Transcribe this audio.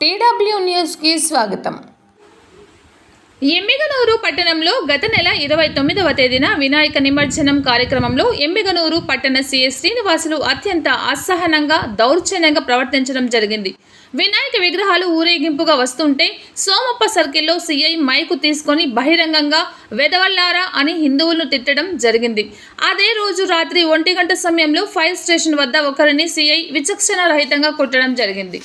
TW న్యూస్కి స్వాగతం. ఎమ్మిగనూరు పట్టణంలో గత నెల ఇరవై తొమ్మిదవ తేదీన వినాయక నిమజ్జనం కార్యక్రమంలో ఎమ్మిగనూరు పట్టణ సీఎస్ శ్రీనివాసులు అత్యంత అసహనంగా దౌర్జన్యంగా ప్రవర్తించడం జరిగింది. వినాయక విగ్రహాలు ఊరేగింపుగా వస్తుంటే సోమప్ప సర్కిల్లో సీఐ మైకు తీసుకొని బహిరంగంగా వెదవల్లారా అని హిందువులను తిట్టడం జరిగింది. అదే రోజు రాత్రి ఒంటి గంట సమయంలో ఫైర్ స్టేషన్ వద్ద ఒకరిని సీఐ విచక్షణ రహితంగా కొట్టడం జరిగింది.